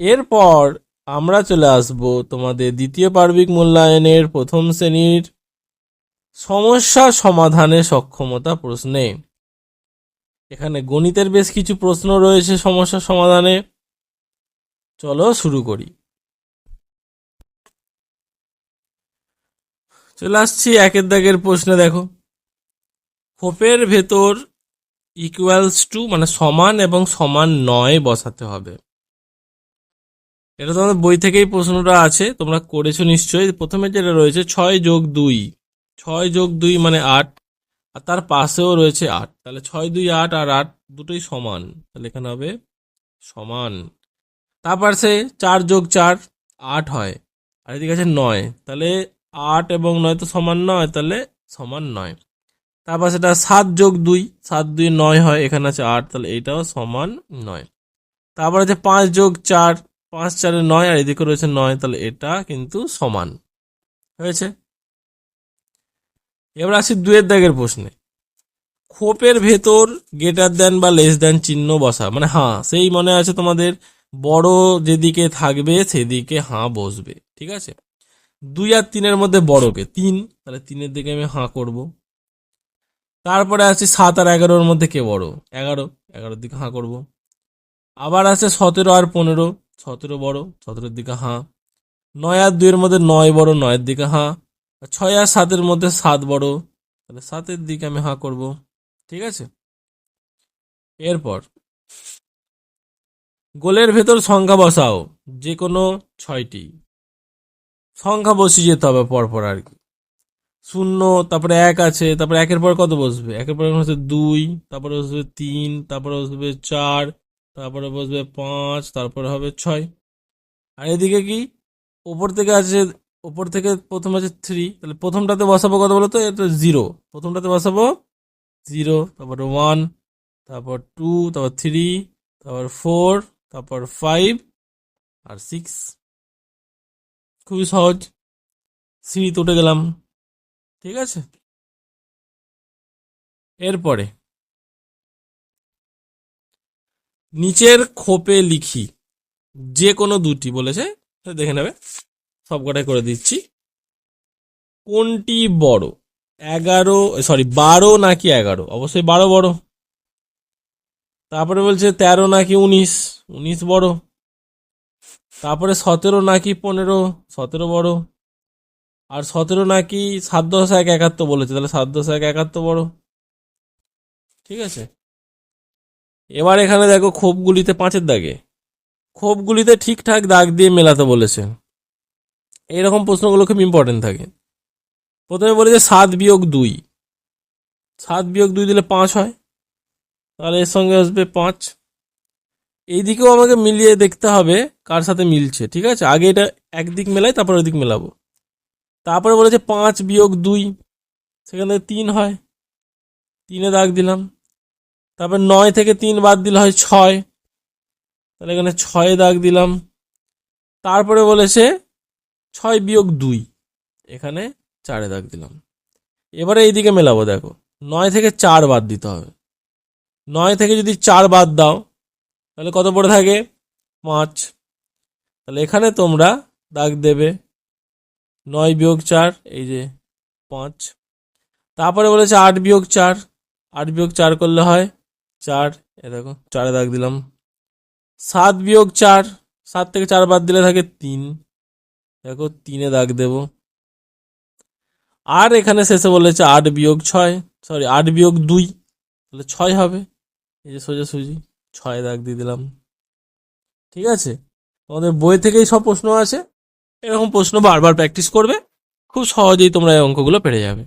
এরপর আমরা চলে আসব তোমাদের দ্বিতীয় পার্বিক মূল্যায়নের প্রথম শ্রেণির সমস্যা সমাধানে সক্ষমতা প্রশ্নে। এখানে গণিতের বেশ কিছু প্রশ্ন রয়েছে সমস্যা সমাধানে। চলো শুরু করি। চলে আসছি একের দাগের প্রশ্নে, দেখো। খোপের ভেতর ইকুয়ালস টু মানে সমান এবং সমান নয় বসাতে হবে। এটা তোমাদের বই থেকেই প্রশ্নটা আছে, তোমরা করেছ নিশ্চয়ই। প্রথমে যেটা রয়েছে, ছয় যোগ দুই। ছয় যোগ দুই মানে আট, আর তার পাশেও রয়েছে আট। তাহলে ছয়, দুই, আট আর আট দুটোই সমান। তাহলে এখানে হবে সমান। তারপর সে চার যোগ চার, আট হয়। আর এদিকে আছে নয়। তাহলে আট এবং নয় তো সমান নয়, তাহলে সমান নয়। তারপর সেটা সাত যোগ দুই, সাত, দুই, নয় হয়, এখানে আছে আট, তাহলে এটাও সমান নয়। তারপর আছে পাঁচ যোগ চার পাঁচ, চারে নয় আর এদিকে রয়েছে নয়, তাহলে এটা কিন্তু সমান। হয়েছে? এবার আসি দুয়ের দাগের প্রশ্নে। খোপের ভেতর গেটার দেন বা লেস দেন চিহ্ন বসা মানে হ্যাঁ সেই মনে আছে তোমাদের, বড় যেদিকে থাকবে সেদিকে হাঁ বসবে, ঠিক আছে? দুই আর তিনের মধ্যে বড়কে, তিন, তাহলে তিনের দিকে আমি হাঁ করব। তারপরে আছে সাত আর এগারোর মধ্যে কে বড়? এগারো, এগারোর দিকে হাঁ করব। আবার আছে সতেরো আর পনেরো সতেরো বড়, সতেরোর দিকে হাঁ। নয় আর দুইয়ের মধ্যে নয় বড়, নয়ের দিকে হাঁ। ছয় আর সাতের মধ্যে সাত বড়। তাহলে সাতের দিকে আমি হাঁ করব। ঠিক আছে? এরপর, গোলের ভেতর সংখ্যা বসাও, যে কোনো ছয়টি। সংখ্যা বসিয়ে যেতে হবে পরপর আর কি। শূন্য, তারপরে এক আছে, তারপরে একের পর কত বসবে? একের পর হচ্ছে দুই, তারপরে বসবে তিন, তারপরে বসবে চার তারপরে বসবে পাঁচ, তারপরে হবে ছয়। আর এদিকে কি? ওপর থেকে আছে ওপর থেকে প্রথম আছে থ্রি তাহলে প্রথমটাতে বসাবো কত বলো তো এটা জিরো প্রথমটাতে বসাবো জিরো তারপরে ওয়ান তারপর টু তারপর থ্রি তারপর ফোর তারপর ফাইভ আর সিক্স খুবই সহজ। সিঁড়িতে উঠে গেলাম। ঠিক আছে? এরপরে নিচের খোপে লিখি। যে কোনো দুটি বলেছে দেখে নেবে। সব কটাই করে দিচ্ছি। কোনটি বড়? এগারো সরি বারো নাকি এগারো? অবশ্যই বারো বড়। তারপরে বলছে তেরো নাকি উনিশ? উনিশ বড়। তারপরে সতেরো নাকি পনেরো? সতেরো বড়। আর সতেরো নাকি সাত দশ এক একাত্তর বলেছে, তাহলে সাত দশ এক একাত্তর বড়। ঠিক আছে? এবার এখানে দেখো খোপগুলিতে পাঁচের দাগে। খোপগুলিতে ঠিকঠাক দাগ দিয়ে মেলাতে বলেছে। এইরকম প্রশ্নগুলো খুব ইম্পর্টেন্ট থাকে। প্রথমে বলেছে সাত বিয়োগ দুই। সাত বিয়োগ দুই দিলে পাঁচ হয়। তাহলে এর সঙ্গে আসবে পাঁচ। এইদিকেও আমাকে মিলিয়ে দেখতে হবে কার সাথে মিলছে, ঠিক আছে? আগে এটা একদিক মেলাই, তারপর ওই দিক মেলাবো। তারপরে বলেছে পাঁচ বিয়োগ দুই, সেখান তিন হয়। তিনে দাগ দিলাম। তারপর নয় থেকে তিন বাদ দিলে হয় ছয়। তাহলে এখানে ছয়ে দাগ দিলাম। তারপরে বলেছে ছয় বিয়োগ দুই। এখানে চারে দাগ দিলাম। এবারে এইদিকে মেলাবো, দেখো। নয় থেকে চার বাদ দিতে হবে। নয় থেকে যদি চার বাদ দাও, তাহলে কত পড়ে থাকে? পাঁচ। তাহলে এখানে তোমরা দাগ দেবে। নয় বিয়োগ চার, এই যে পাঁচ। তারপরে বলেছে আট বিয়োগ চার। আট বিয়োগ চার করলে হয় চার, এ দেখো, চারে দাগ দিলাম। সাত বিয়োগ চার, সাত থেকে চার বাদ দিলে থাকে তিন। দেখো, তিনে দাগ দেব। আর এখানে শেষে বলেছে আট বিয়োগ ছয় সরি আট বিয়োগ দুই। তাহলে ছয় হবে। এই যে সোজাসুজি, ছয় দাগ দিয়ে দিলাম। ঠিক আছে? তোমাদের বই থেকেই সব প্রশ্ন আছে এরকম প্রশ্ন বারবার প্র্যাকটিস করবে। খুব সহজেই তোমরা এই অঙ্কগুলো পেরে যাবে।